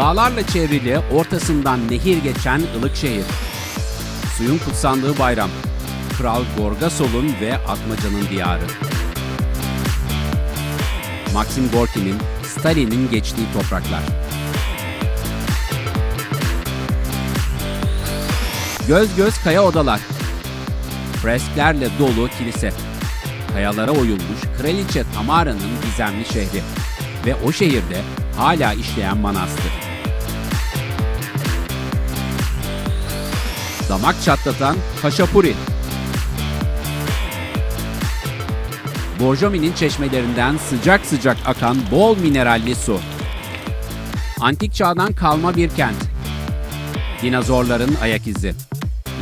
Dağlarla çevrili, ortasından nehir geçen ılık şehir. Suyun kutsandığı bayram. Kral Gorgasol'un ve Atmaca'nın diyarı. Maxim Gorki'nin, Stalin'in geçtiği topraklar. Göz göz kaya odalar. Fresklerle dolu kilise. Kayalara oyulmuş Kraliçe Tamara'nın gizemli şehri. Ve o şehirde hala işleyen manastır. Damak çatlatan Haşapuri. Borjomi'nin çeşmelerinden sıcak sıcak akan bol mineralli su. Antik çağdan kalma bir kent. Dinozorların ayak izi.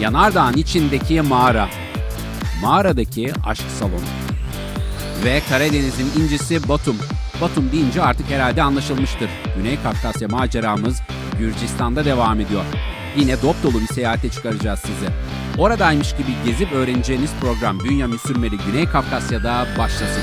Yanardağın içindeki mağara. Mağaradaki aşk salonu. Ve Karadeniz'in incisi Batum. Batum deyince artık herhalde anlaşılmıştır. Güney Kafkasya maceramız Gürcistan'da devam ediyor. Yine dop dolu bir seyahate çıkaracağız sizi. Oradaymış gibi gezip öğreneceğiniz program Bünyamin Sürmeli Güney Kafkasya'da başlasın.